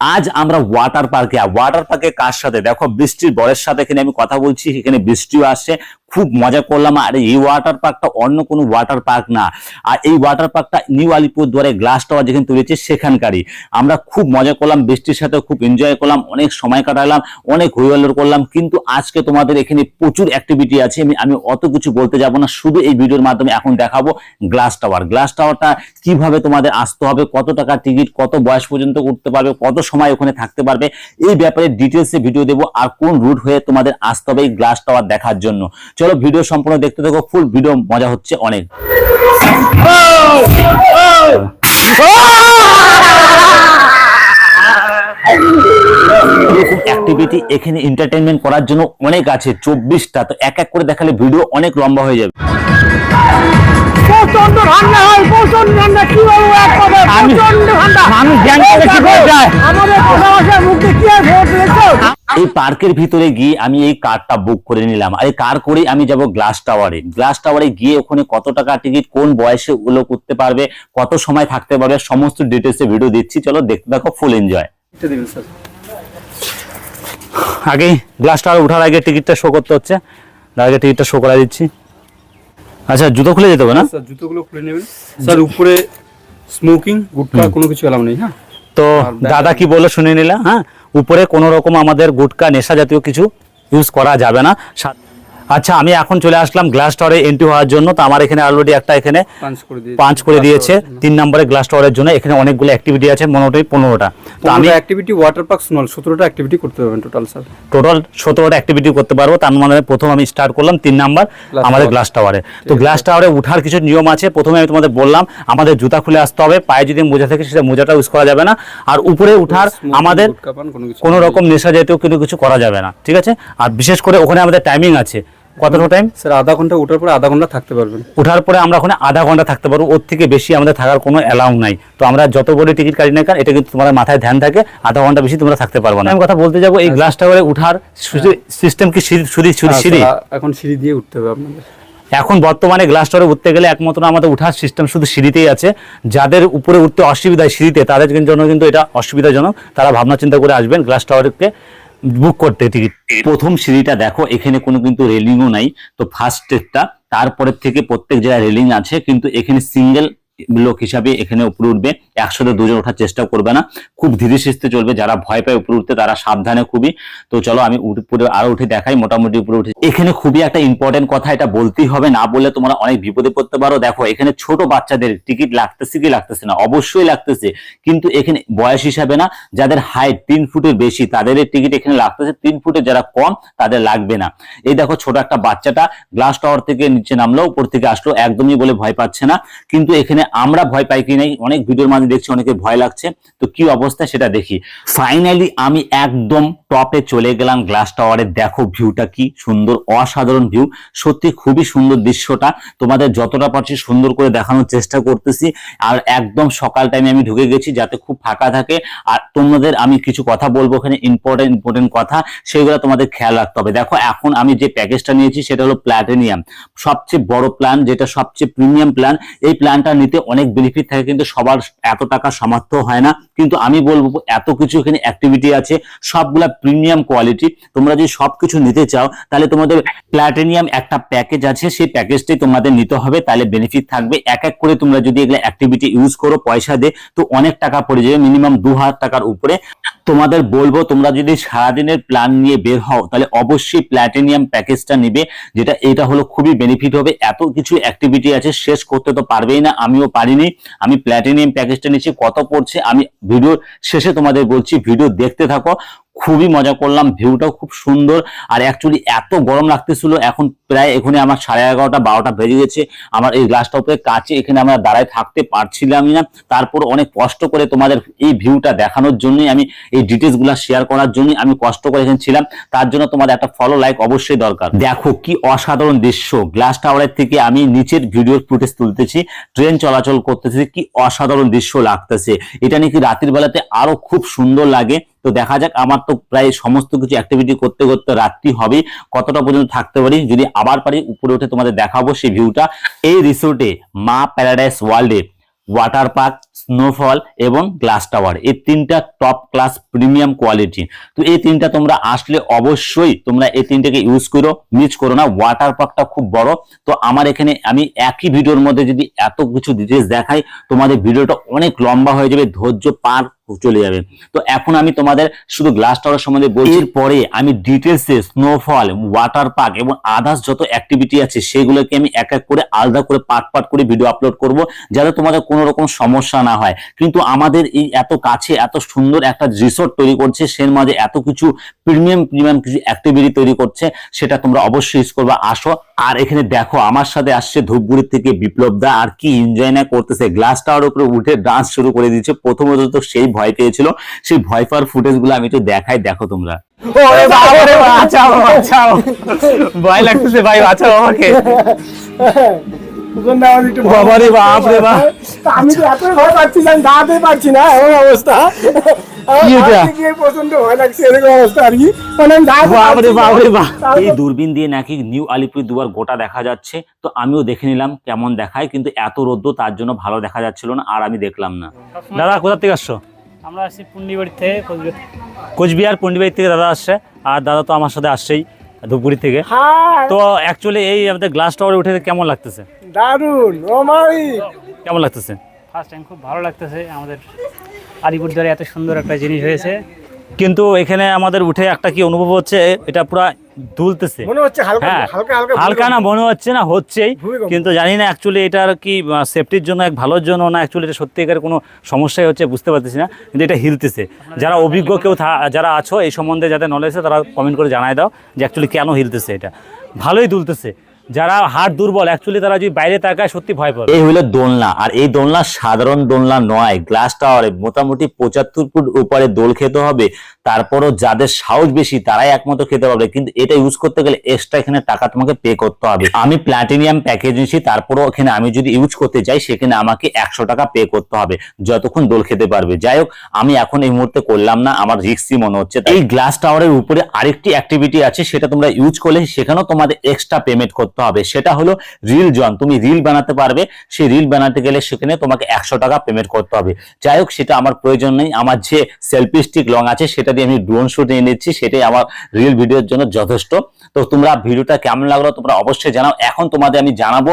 আজ আমরা ওয়াটার পার্কে ওয়াটার পার্কে কার সাথে? দেখো, বৃষ্টির বরের সাথে এখানে আমি কথা বলছি, এখানে বৃষ্টিও আসছে খুব মজা করলাম। আর এই ওয়াটার পার্কটা অন্য কোনো ওয়াটার পার্ক না। আর এই ওয়াটার পার্কটা নিউ আলিপুর দুয়ারে গ্লাস টাওয়ার যেখানে তুলেছে সেখানকারই। আমরা খুব মজা করলাম, বৃষ্টির সাথে খুব এনজয় করলাম, অনেক সময় কাটালাম, অনেক হইহল্লোড় করলাম। কিন্তু আজকে তোমাদের এখানে প্রচুর অ্যাক্টিভিটি আছে, আমি আমি অত কিছু বলতে যাব না। শুধু এই ভিডিওর মাধ্যমে এখন দেখাবো গ্লাস টাওয়ার গ্লাস টাওয়ারটা কীভাবে তোমাদের আসতে হবে, কত টাকা টিকিট কত বয়স পর্যন্ত উঠতে পারবে, কত সময় ওখানে থাকতে পারবে, এই ব্যাপারে ডিটেলসে ভিডিও দেবো। আর কোন রুট হয়ে তোমাদের আসতে হবে এই গ্লাস টাওয়ার দেখার জন্য। চলো ভিডিও সম্পূর্ণ দেখতে থাকো ফুল ভিডিও মজা হচ্ছে অনেক। এখানে এন্টারটেনমেন্ট করার জন্য অনেক আছে, চব্বিশটা। তো এক এক করে দেখালে ভিডিও অনেক লম্বা হয়ে যাবে। এই পার্কের ভিতরে গিয়ে আমি এই কারটা বুক করে নিলাম। আর এই কার করে আমি যাব গ্লাস টাওয়ারে। গ্লাস টাওয়ারে গিয়ে ওখানে কত টাকা টিকিট কোন বয়সে ওগুলো করতে পারবে কত সময় থাকতে পারবে সমস্ত ডিটেলসে ভিডিও দিচ্ছি। চলো দেখতে দেখো ফুল এনজয় আগে গ্লাস টাওয়ার ওঠার আগে টিকিটটা শো করতে হচ্ছে। তার আগে টিকিটটা শো করা দিচ্ছি। আচ্ছা জুতো খুলে যেতে হবে না? স্যার জুতোগুলো খুলে নেবেন। স্যার উপরে স্মোকিং গুটকা কোনো কিছু এলাও নেই হ্যাঁ? তো দাদা কি বলে শুনে নিলাম হ্যাঁ? উপরে কোনো রকম আমাদের গুটকা নেশা জাতীয় কিছু ইউজ করা যাবে না। আচ্ছা আমি এখন চলে আসলাম গ্লাস টাওয়ারে এন্ট্রি হওয়ার জন্য। তো আমার এখানে অলরেডি একটা এখানে পাঁচ করে দিয়েছে। তিন নম্বরে গ্লাস টাওয়ারের জন্য। এখানে অনেকগুলো অ্যাক্টিভিটি আছে মোটামুটি পনেরোটা। তো আমি অ্যাক্টিভিটি ওয়াটার পার্ক স্মল সতেরোটা অ্যাক্টিভিটি করতে পারবেন টোটাল স্যার টোটাল সতেরোটা অ্যাক্টিভিটি করতে পারব। তার মানে প্রথম আমি স্টার্ট করলাম তিন নাম্বার আমাদের গ্লাস টাওয়ারে তো গ্লাস টাওয়ারে উঠার কিছু নিয়ম আছে। প্রথমে আমি তোমাদের বললাম আমাদের জুতা খুলে আসতে হবে। পায়ে যদি মোজা থাকে সেটা মোজাটা ইউজ করা যাবে না। আর উপরে উঠার আমাদের কোনো রকম নেশা জাতীয় কিন্তু কিছু করা যাবে না। ঠিক আছে? আর বিশেষ করে ওখানে আমাদের টাইমিং আছে। কতটা টাইম স্যার আধা ঘণ্টা ওঠার পরে আধা ঘণ্টা থাকতে পারবেন। ওঠার পরে আমরা ওখানে আধা ঘণ্টা থাকতে পারব ওর থেকে বেশি আমাদের থাকার কোনো অ্যালাউ নাই। তো আমরা যত বড় টিকিট কাটি না কেন এটা কিন্তু তোমার মাথায় ধ্যান থাকে আধা ঘণ্টা বেশি তোমরা থাকতে পারব না। আমি কথা বলতে যাব এই গ্লাস টাওয়ারে উঠার সিস্টেম কি সিঁড়ি সিঁড়ি? হ্যাঁ, এখন সিঁড়ি দিয়ে উঠতে হবে আপনাদের। এখন বর্তমানে গ্লাস টাওয়ারে উঠতে গেলে একমাত্র আমাদের উঠার সিস্টেম শুধু সিঁড়িতেই আছে। যাদের উপরে উঠতে অসুবিধা হয় সিঁড়িতে তাদের জন্য কিন্তু এটা অসুবিধাজনক। তারা ভাবনা চিন্তা করে আসবেন গ্লাস টাওয়ারকে বুক করতে টিকিট প্রথম সিঁড়িটা দেখো, এখানে কোনো কিন্তু রেলিংও নাই। তো ফার্স্ট স্টেপটা তারপরের থেকে প্রত্যেক জায়গায় রেলিং আছে, কিন্তু এখানে সিঙ্গেল লোক হিসাবে এখানে উপরে উঠবে। একসাথে দুজন ওঠার চেষ্টা করবে না। খুব ধীরে সুস্থে চলবে। যারা ভয় পায় উপরে উঠতে, তারা সাবধানে খুবই। তো চলো, আমি উপরে আরও উঠে দেখাই। মোটামুটি উপরে উঠে এখানে খুবই একটা ইম্পর্টেন্ট কথা, এটা বলতেই হবে। না বললে তোমরা অনেক বিপদে পড়তে পারো। দেখো, এখানে ছোট বাচ্চাদের টিকিট লাগতেছে কি লাগতেছে না? অবশ্যই লাগতেছে। কিন্তু এখানে বয়স হিসাবে না, যাদের হাইট তিন ফুটের বেশি, তাদের টিকিট এখানে লাগতেছে। তিন ফুটের যারা কম, তাদের লাগবে না। এই দেখো, ছোট একটা বাচ্চাটা গ্লাস টাওয়ার থেকে নিচে নামলো, উপর থেকে আসলো। একদমই বলে ভয় পাচ্ছে না। কিন্তু এখানে আমরা ভয় পাই কি নাই? অনেক ভিডিওর মাঝে দেখছি অনেকে ভয় লাগছে। তো কি অবস্থা সেটা দেখি। ফাইনালি আমি একদম টপে চলে গেলাম গ্লাস টাওয়ারে দেখো ভিউটা কি সুন্দর, অসাধারণ ভিউ সত্যি খুবই সুন্দর দৃশ্যটা। তোমাদের যতটা পারছি সুন্দর করে দেখানোর চেষ্টা করতেছি। আর একদম সকাল টাইমে আমি ঢুকে গেছি যাতে খুব ফাঁকা থাকে। আর তোমাদের আমি কিছু কথা বলব ওখানে ইম্পর্টেন্ট ইম্পর্টেন্ট কথা। সেগুলো তোমাদের খেয়াল রাখতে হবে। দেখো এখন আমি যে প্যাকেজটা নিয়েছি সেটা হলো প্ল্যাটিনিয়াম সবচেয়ে বড় প্ল্যান যেটা সবচেয়ে প্রিমিয়াম প্ল্যান এই প্ল্যানটা নিতে অনেক বেনিফিট থাকে। কিন্তু সবার এত টাকা সামর্থ্য হয় না। কিন্তু আমি বলব, এত কিছু এখানে অ্যাক্টিভিটি আছে, সবগুলা প্রিমিয়াম কোয়ালিটি তোমরা যদি সবকিছু নিতে চাও, তাহলে তোমাদের প্ল্যাটিনিয়াম একটা প্যাকেজ আছে, সেই প্যাকেজটাই তোমাদের নিতে হবে। তাহলে বেনিফিট থাকবে। এক এক করে তোমরা যদি এগুলো অ্যাক্টিভিটি ইউজ করো পয়সা দিয়ে তো অনেক টাকা পড়ে যাবে মিনিমাম দু হাজার টাকার উপরে। তোমাদের বলব, তোমরা যদি সারাদিনের প্ল্যান নিয়ে বের হও, তাহলে অবশ্যই প্ল্যাটিনিয়াম প্যাকেজটা নেবে, যেটা, এটা হলো খুবই বেনিফিট হবে। এত কিছু অ্যাক্টিভিটি আছে, শেষ করতে তো পারবেই না, আমিও পারিনি। আমি প্ল্যাটিনিয়াম প্যাকেজটা নিচ্ছি কত পড়ছে, আমি ভিডিও শেষে তোমাদের বলছি ভিডিও দেখতে থাকো। খুবই মজা করলাম ভিউটাও খুব সুন্দর। আর অ্যাকচুয়ালি এত গরম লাগতেছিল, এখন প্রায় এখানে আমার সাড়ে এগারোটা, বারোটা বেজে গেছে। আমার এই গ্লাসটা উপরে কাছে এখানে আমরা দাঁড়ায় থাকতে পারছিলামই না। তারপর অনেক কষ্ট করে তোমাদের এই ভিউটা দেখানোর জন্যই আমি, এই ডিটেলসগুলো শেয়ার করার জন্যই আমি কষ্ট করে এখানে ছিলাম। তার জন্য তোমাদের একটা ফলো লাইক অবশ্যই দরকার। দেখো কি অসাধারণ দৃশ্য। গ্লাস টাওয়ারের থেকে আমি নিচের ভিডিও ফুটেজ তুলতেছি ট্রেন চলাচল করতেছি, কি অসাধারণ দৃশ্য লাগতেছে। এটা নাকি রাতের বেলাতে আরও খুব সুন্দর লাগে। তো দেখা যাক, আমার তো প্রায় সমস্ত কিছু অ্যাক্টিভিটি করতে করতে রাত্রি হবে, কতটা পর্যন্ত থাকতে পারি? যদি আবার পারি, উপরে উঠে তোমাদের দেখাবো সেই ভিউটা এই রিসোর্টে মা প্যারাডাইস ওয়ার্ল্ডে ওয়াটার পার্ক স্নোফল এবং গ্লাস টাওয়ার এই তিনটা টপ ক্লাস প্রিমিয়াম কোয়ালিটি তো এই তিনটা তোমরা আসলে অবশ্যই তোমরা এই তিনটাকে ইউজ করো মিস করো না। ওয়াটার পার্কটা খুব বড়। তো আমার এখানে আমি একই ভিডিওর মধ্যে যদি এত কিছু ডিটেলস দেখাই, তোমাদের ভিডিওটা অনেক লম্বা হয়ে যাবে। ধৈর্য পার চলে যাবে। তো এখন আমি তোমাদের শুধু গ্লাস টাওয়ার সম্বন্ধে বলছি পরে আমি ডিটেলসে স্নোফল ওয়াটার পার্ক এবং আদার্স যত অ্যাক্টিভিটি আছে সেগুলোকে আমি এক এক করে আলাদা করে পার্ট পার্ট করে ভিডিও আপলোড করব যাতে তোমাদের কোনো রকম সমস্যা না হয়। কিন্তু আমাদের এই এত কাছে এত সুন্দর একটা রিসোর্ট তৈরি করছে সের মাঝে এত কিছু প্রিমিয়াম প্রিমিয়াম কিছু অ্যাক্টিভিটি তৈরি করছে সেটা তোমরা অবশ্যই ইউজ করবে। আসো আর এখানে দেখো আমার সাথে আসছে ধূপগুড়ির থেকে বিপ্লব দা আর কি এনজয় না করতেছে। গ্লাস টাওয়ার উপরে উঠে ডান্স শুরু করে দিচ্ছে। প্রথমত তো সেই ভয় পেয়েছিল। সেই ভয় পাওয়ার ফুটেজগুলো আমি একটু দেখাই দেখো তোমরা। ওরে বাবা, বাঁচাও বাঁচাও। ভয় লাগতেছে ভাই বাঁচাও আমাকে। বাবা রে বাপ রে বাপ। আমি তো এত ভয় পাচ্ছি দাঁড়াতে পারছি না এমন অবস্থা। এই দূরবীন দিয়ে নাকি নিউ আলিপুর দুয়ার গোটা দেখা যাচ্ছে। তো আমিও দেখে নিলাম কেমন দেখায় কিন্তু এত রোদ্দ তার জন্য ভালো দেখা যাচ্ছিল না আর আমি দেখলাম না। দাদা কোথা থেকে আসছো? আমরা আসছি পুন্ডিবাড়ি থেকে কোচবিহার কোচবিহার পন্ডিবাড়ি থেকে দাদা আসছে আর দাদা তো আমার সাথে আসছেই ধূপগুড়ি থেকে। হ্যাঁ তো অ্যাকচুয়ালি এই আমাদের গ্লাস টাওয়ারে উঠে কেমন লাগতেছে? দারুণ ও মাই। কেমন লাগতেছে? ফার্স্ট টাইম খুব ভালো লাগতেছে আমাদের আলিপুরদুয়ারে এত সুন্দর একটা জিনিস হয়েছে। কিন্তু এখানে আমাদের উঠে একটা কি অনুভব হচ্ছে এটা পুরো দুলতেছে। মনে হচ্ছে হালকা হ্যাঁ হালকা হালকা হালকা না মনে হচ্ছে না হচ্ছেই। কিন্তু জানি না অ্যাকচুয়ালি এটার কি সেফটির জন্য এক ভালোর জন্য না অ্যাকচুয়ালি এটা সত্যিকার কোনো সমস্যাই হচ্ছে বুঝতে পারতেছি না। কিন্তু এটা হিলতেছে। যারা অভিজ্ঞ কেউ থা- যারা আছো এই সম্বন্ধে যাদের নলেজ আছে তারা কমেন্ট করে জানায় দাও যে অ্যাকচুয়ালি কেন হিলতেছে এটা। ভালোই দুলতেছে। যারা হাড় দুর্বল অ্যাকচুয়ালি তারা যদি বাইরে তাকায় সত্যি ভয় পাবে। এই হলো দোলনা, আর এই দোলনা সাধারণ দোলনা নয়। গ্লাস টাওয়ারে মোটামুটি পঁচাত্তর ফুট উপরে দোল খেতে হবে, তারপরও যাদের সাহস বেশি তারাই একমাত্র খেতে পারবে। কিন্তু এটা ইউজ করতে গেলে এক্সট্রা এখানে টাকা তোমাকে পে করতে হবে। আমি প্ল্যাটিনিয়াম প্যাকেজ নিয়েছি, তারপরও এখানে আমি যদি ইউজ করতে যাই, সেখানে আমাকে একশো টাকা পে করতে হবে, যতক্ষণ দোল খেতে পারবে। যাই হোক, আমি এখন এই মুহূর্তে করলাম না, আমার রিক্সি মনে হচ্ছে এই গ্লাস টাওয়ারের উপরে আরেকটি অ্যাক্টিভিটি আছে, সেটা তোমরা ইউজ করলে সেখানেও তোমাদের এক্সট্রা পেমেন্ট করতে হবে। সেটা হলো রিল জন তুমি রিল বানাতে পারবে, সেই রিল বানাতে গেলে সেখানে তোমাকে একশো টাকা পেমেন্ট করতে হবে। যাই হোক, সেটা আমার প্রয়োজন নেই। আমার যে সেলফি স্টিক লং আছে, সেটা দিয়ে আমি ড্রোন শুট নিয়ে নিচ্ছি। সেটাই আমার রিল ভিডিওর জন্য যথেষ্ট। তো তোমরা ভিডিওটা কেমন লাগল তোমরা অবশ্যই জানাও। এখন তোমাদের আমি জানাব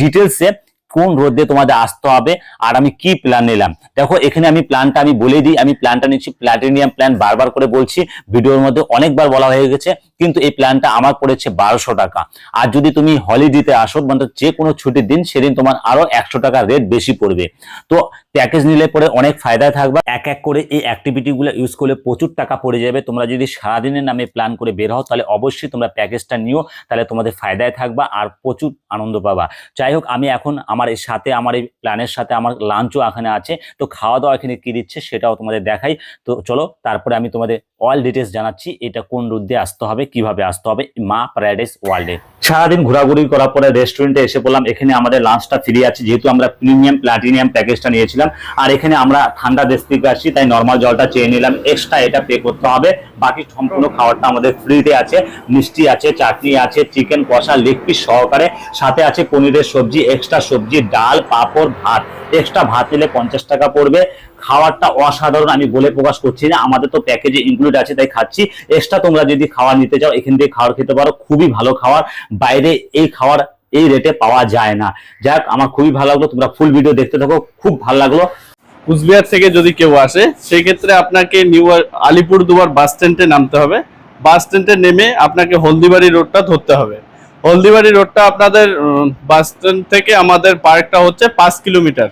ডিটেলসে কোন রোড দিয়ে তোমাদের আসতে হবে আর আমি কি প্ল্যান নিলাম। দেখো, এখানে আমি প্ল্যানটা আমি বলে দিই। আমি প্ল্যানটা নিচ্ছি। প্ল্যাটিনিয়াম প্ল্যান বারবার করে বলছি। ভিডিওর মধ্যে অনেকবার বলা হয়ে গেছে। কিন্তু এই প্ল্যানটা আমার পড়েছে বারোশো টাকা। আর যদি তুমি হলিডেতে আসো মানে যে কোনো ছুটির দিন, সেদিন তোমার আরও একশো টাকা রেট বেশি পড়বে। তো প্যাকেজ নিলে পরে অনেক ফায়দায় থাকবে। এক এক করে এই অ্যাক্টিভিটিগুলো ইউজ করলে প্রচুর টাকা পড়ে যাবে। তোমরা যদি সারাদিনের নামে প্ল্যান করে বের হও, তাহলে অবশ্যই তোমরা প্যাকেজটা নিও, তাহলে তোমাদের ফায়দায় থাকবা আর প্রচুর আনন্দ পাবা। যাই হোক, আমি এখন আমার এর সাথে, আমার এই প্ল্যানের সাথে আমার লাঞ্চও এখানে আছে। তো খাওয়া দাওয়া এখানে কী দিচ্ছে সেটাও তোমাদের দেখাই। তো চলো, তারপরে আমি তোমাদের অল ডিটেলস জানাচ্ছি, এটা কোন রুট দিয়ে আসতে হবে কীভাবে আসতে হবে? মা প্যারাডাইস ওয়ার্ল্ডে। সারাদিন ঘোরাঘুরি করার পরে রেস্টুরেন্টে এসে বললাম এখানে আমাদের লাঞ্চটা ফ্রি আছে। যেহেতু আমরা প্রিমিয়াম প্লাটিনিয়াম প্যাকেজটা নিয়েছিলাম, আর এখানে আমরা ঠান্ডা দেশ থেকে আসছি, তাই নর্মাল জলটা চেয়ে নিলাম। এক্সট্রা এটা পে করতে হবে। বাকি সম্পূর্ণ খাবারটা আমাদের ফ্রিতে আছে। মিষ্টি আছে, চাটনি আছে চিকেন কষা লেগ পিস সহকারে। সাথে আছে পনিরের সবজি এক্সট্রা সবজি, ডাল, পাঁপড়, ভাত। এক্সট্রা ভাত নিলে পঞ্চাশ টাকা পড়বে। খাবারটা অসাধারণ, আমি বলে প্রকাশ করছি না। আমাদের তো প্যাকেজে ইনক্লুড আছে, তাই খাচ্ছি। এক্সট্রা তোমরা যদি খাবার নিতে চাও, এখান থেকে খাবার খেতে পারো। খুবই ভালো খাবার বাইরে এই খাবার এই রেটে পাওয়া যায় না। যাক, আমার খুবই ভালো লাগল। তোমরা ফুল ভিডিও দেখতে থাকো। খুব ভালো লাগল। কুচবিহার থেকে যদি কেউ আসে সেই ক্ষেত্রে আপনাকে নিউ আলিপুর দুয়ার বাস স্ট্যান্ডে নামতে হবে। বাস স্ট্যান্ডে নেমে আপনাকে হলদিবাড়ি রোডটা ধরতে হবে। হলদিবাড়ি রোডটা আপনাদের বাস স্ট্যান্ড থেকে আমাদের পার্কটা হচ্ছে পাঁচ কিলোমিটার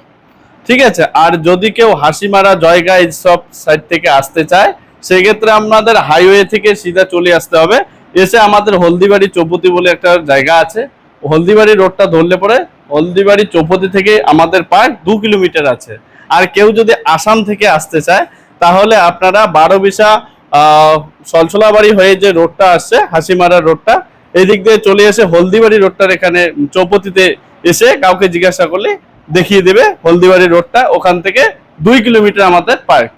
ঠিক আছে? আর যদি কেউ হাসিমারা জয়গা সব সাইড থেকে আসতে চায়, সেক্ষেত্রে আপনাদের হাইওয়ে থেকে সিধা চলে আসতে হবে। এসে আমাদের হলদিবাড়ি চৌপতি বলে একটা জায়গা আছে। হলদিবাড়ি রোডটা ধরলে পরে হলদিবাড়ি চৌপতি থেকে আমাদের পার্ক দু কিলোমিটার আছে। আর কেউ যদি আসাম থেকে আসতে চায়, তাহলে আপনারা বারো বিশা সলসলাবাড়ি হয়ে যে রোডটা আসছে হাসিমারা রোডটা, এদিক দিয়ে চলে এসে হলদিবাড়ি রোডটার এখানে চৌপতিতে এসে কাউকে জিজ্ঞাসা করলে দেখিয়ে দেবে হলদিবাড়ি রোডটা ওখান থেকে দুই কিলোমিটার আমাদের পার্ক